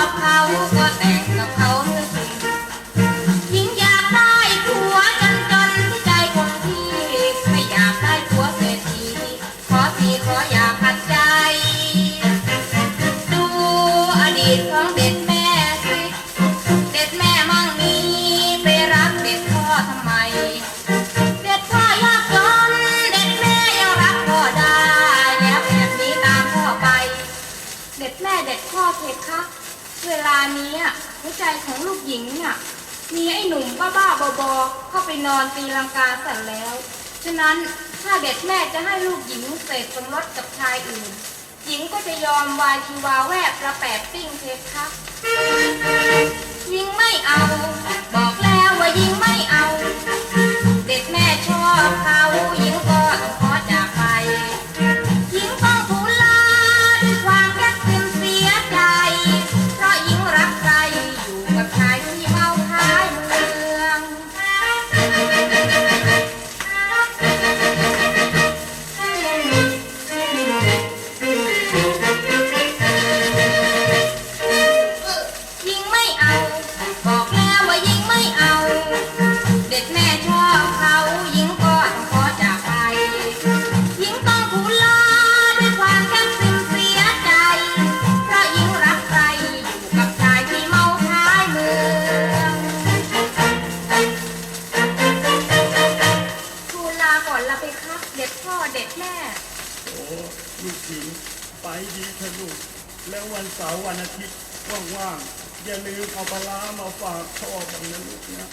อบเขาก็แต่งกับเขาหญิงอยากได้ผัวจนจนที่ใจคงที่ไม่อยากได้ผัวเศรษฐีขอทีขออย่าขัดใจ ดูอดีตของเด็กแม่เด็กแม่มั่งมีไปรักเด็กพ่อทำไม เด็กพ่อยากจนเด็กแม่ยังรักพ่อได้แล้วแบบนี้ตามพ่อไป เด็กแม่เด็กพ่อเพคะ เวลานี้อะหัวใจของลูกหญิงเนี่ยมีไอ้หนุ่มบ้าบ้าบอๆเข้าไปนอนตีลังกาสั่นแล้ว ฉะนั้นถ้าเด็ดแม่จะให้ลูกหญิงเสกสมรสกับชายอื่น หญิงก็จะยอมวายทีวาแวบประแปดปิ้งเทชครับ ด็ดพ่อเด็ดแม่ โอ้ลูกหญิงไปดีเถอะลูกแล้ววันเสาร์วันอาทิตย์ว่างๆอย่าลืมเอาปลาร้ามาฝากพ่อบ้างนะลูกนะ